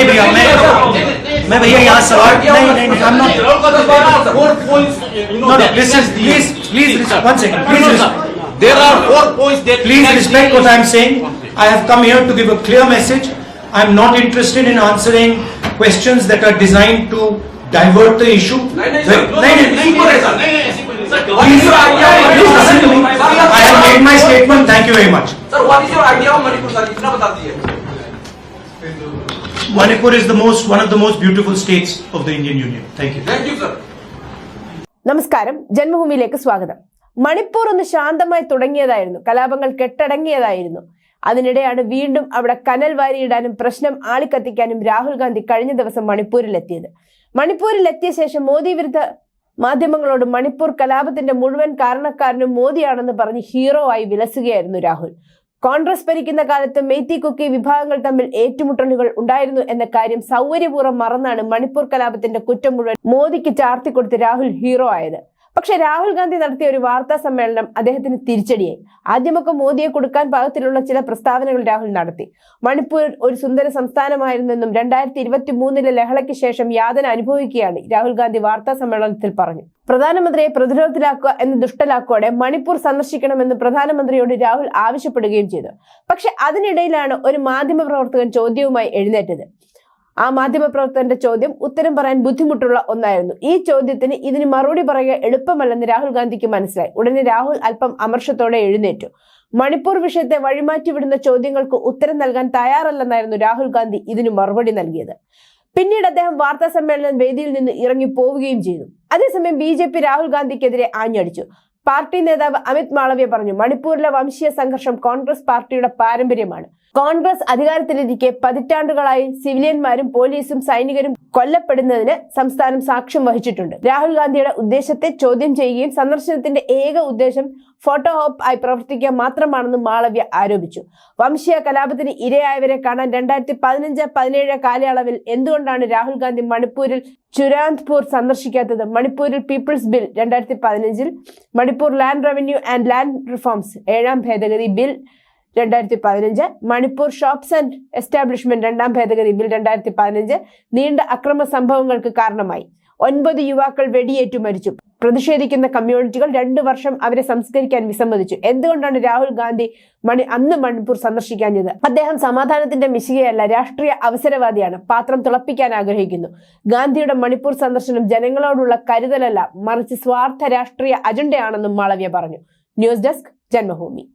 नहीं भैया मैं मैं भैया यहाँ सवाल नहीं नहीं नहीं I'm not Four points, you know. no no that- listen please please listen one second please listen There are four points that. please respect what I'm saying I have come here to give a clear message I'm not interested in answering questions that are designed to divert the issue नहीं नहीं नहीं sir, नहीं नहीं नहीं sir, नहीं नहीं ऐसी कोई नहीं sir, what Please, is your idea of please Manipur, listen to me. sir? I have made my statement. Thank you very much. Sir, what is your idea of Manipur, sir? इतना बता दीजिए Manipur is the most, one of the most beautiful states of the Indian Union. Thank you. Thank you, sir. നമസ്കാരം ജന്മഭൂമിയിലേക്ക് സ്വാഗതം മണിപ്പൂർ ഒന്ന് ശാന്തമായി തുടങ്ങിയതായിരുന്നു കലാപങ്ങൾ കെട്ടടങ്ങിയതായിരുന്നു അതിനിടെയാണ് വീണ്ടും അവിടെ കനൽ വാരിയിടാനും പ്രശ്നം ആളിക്കത്തിക്കാനും രാഹുൽ ഗാന്ധി കഴിഞ്ഞ ദിവസം മണിപ്പൂരിലെത്തിയത് മണിപ്പൂരിലെത്തിയ ശേഷം മോദി വിരുദ്ധ മാധ്യമങ്ങളോട് മണിപ്പൂർ കലാപത്തിന്റെ മുഴുവൻ കാരണക്കാരനും മോദിയാണെന്ന് പറഞ്ഞ് ഹീറോ ആയി വിലസുകയായിരുന്നു രാഹുൽ കോൺഗ്രസ് ഭരിക്കുന്ന കാലത്ത് മെയ്തി കുക്കി വിഭാഗങ്ങൾ തമ്മിൽ ഏറ്റുമുട്ടലുകൾ ഉണ്ടായിരുന്നു എന്ന കാര്യം സൗകര്യപൂർവം മറന്നാണ് മണിപ്പൂർ കലാപത്തിന്റെ കുറ്റം മുഴുവൻ മോദിക്ക് ചാർത്തിക്കൊടുത്ത് രാഹുൽ ഹീറോ ആയത്. പക്ഷെ രാഹുൽ ഗാന്ധി നടത്തിയ ഒരു വാർത്താ സമ്മേളനം അദ്ദേഹത്തിന് തിരിച്ചടിയായി. ആദ്യമൊക്കെ മോദിയെ കൊടുക്കാൻ പാകത്തിലുള്ള ചില പ്രസ്താവനകൾ രാഹുൽ നടത്തി. മണിപ്പൂർ ഒരു സുന്ദര സംസ്ഥാനമായിരുന്നെന്നും രണ്ടായിരത്തി ഇരുപത്തി മൂന്നിലെ ലഹളയ്ക്ക് ശേഷം യാതന അനുഭവിക്കുകയാണ് രാഹുൽ ഗാന്ധി വാർത്താ സമ്മേളനത്തിൽ പറഞ്ഞു. പ്രധാനമന്ത്രിയെ പ്രതിരോധത്തിലാക്കുക എന്ന ദുഷ്ടലാക്കോടെ മണിപ്പൂർ സന്ദർശിക്കണമെന്ന് പ്രധാനമന്ത്രിയോട് രാഹുൽ ആവശ്യപ്പെടുകയും ചെയ്തു. പക്ഷെ അതിനിടയിലാണ് ഒരു മാധ്യമപ്രവർത്തകൻ ചോദ്യവുമായി എഴുന്നേറ്റത്. ആ മാധ്യമപ്രവർത്തകന്റെ ചോദ്യം ഉത്തരം പറയാൻ ബുദ്ധിമുട്ടുള്ള ഒന്നായിരുന്നു. ഈ ചോദ്യത്തിന് ഇതിന് മറുപടി പറയുക എളുപ്പമല്ലെന്ന് രാഹുൽ ഗാന്ധിക്ക് മനസ്സിലായി. ഉടനെ രാഹുൽ അല്പം അമർഷത്തോടെ എഴുന്നേറ്റു. മണിപ്പൂർ വിഷയത്തെ വഴിമാറ്റിവിടുന്ന ചോദ്യങ്ങൾക്ക് ഉത്തരം നൽകാൻ തയ്യാറല്ലെന്നായിരുന്നു രാഹുൽ ഗാന്ധി ഇതിന് മറുപടി നൽകിയത്. പിന്നീട് അദ്ദേഹം വാർത്താ സമ്മേളനം വേദിയിൽ നിന്ന് ഇറങ്ങി പോവുകയും ചെയ്തു. അതേസമയം ബി ജെ പി രാഹുൽ ഗാന്ധിക്കെതിരെ ആഞ്ഞടിച്ചു. പാർട്ടി നേതാവ് അമിത് മാളവ്യ പറഞ്ഞു മണിപ്പൂരിലെ വംശീയ സംഘർഷം കോൺഗ്രസ് പാർട്ടിയുടെ പാരമ്പര്യമാണ്. കോൺഗ്രസ് അധികാരത്തിലിരിക്കെ പതിറ്റാണ്ടുകളായി സിവിലിയന്മാരും പോലീസും സൈനികരും കൊല്ലപ്പെടുന്നതിന് സംസ്ഥാനം സാക്ഷ്യം വഹിച്ചിട്ടുണ്ട്. രാഹുൽ ഗാന്ധിയുടെ ഉദ്ദേശത്തെ ചോദ്യം ചെയ്യുകയും സന്ദർശനത്തിന്റെ ഏക ഉദ്ദേശം ഫോട്ടോ ഹോപ്പ് ആയി പ്രവർത്തിക്കുക മാത്രമാണെന്ന് മാളവ്യ ആരോപിച്ചു. വംശീയ കലാപത്തിന് ഇരയായവരെ കാണാൻ രണ്ടായിരത്തി പതിനഞ്ച് പതിനേഴ് കാലയളവിൽ എന്തുകൊണ്ടാണ് രാഹുൽ ഗാന്ധി മണിപ്പൂരിൽ ചുരാന്ത്പൂർ സന്ദർശിക്കാത്തത്? മണിപ്പൂരിൽ പീപ്പിൾസ് ബിൽ രണ്ടായിരത്തി പതിനഞ്ചിൽ Manipur land revenue and land reforms ഏഴാം ഭേദഗതി ബിൽ രണ്ടായിരത്തി പതിനഞ്ച് മണിപ്പൂർ ഷോപ്സ് ആൻഡ് എസ്റ്റാബ്ലിഷ്മെന്റ് രണ്ടാം ഭേദഗതി ബിൽ രണ്ടായിരത്തി പതിനഞ്ച് നീണ്ട അക്രമ സംഭവങ്ങൾക്ക് കാരണമായി. ഒൻപത് യുവാക്കൾ വെടിയേറ്റു മരിച്ചു. പ്രതിഷേധിക്കുന്ന കമ്മ്യൂണിറ്റികൾ രണ്ടു വർഷം അവരെ സംസ്കരിക്കാൻ വിസമ്മതിച്ചു. എന്തുകൊണ്ടാണ് രാഹുൽ ഗാന്ധി മണി അന്ന് മണിപ്പൂർ സന്ദർശിക്കാഞ്ഞത്? അദ്ദേഹം സമാധാനത്തിന്റെ മിശികയല്ല രാഷ്ട്രീയ അവസരവാദിയാണ്. പാത്രം തിളപ്പിക്കാൻ ആഗ്രഹിക്കുന്നു. ഗാന്ധിയുടെ മണിപ്പൂർ സന്ദർശനം ജനങ്ങളോടുള്ള കരുതലല്ല മറിച്ച് സ്വാർത്ഥ രാഷ്ട്രീയ അജണ്ടയാണെന്നും മാളവ്യ പറഞ്ഞു. News desk Janmabhumi.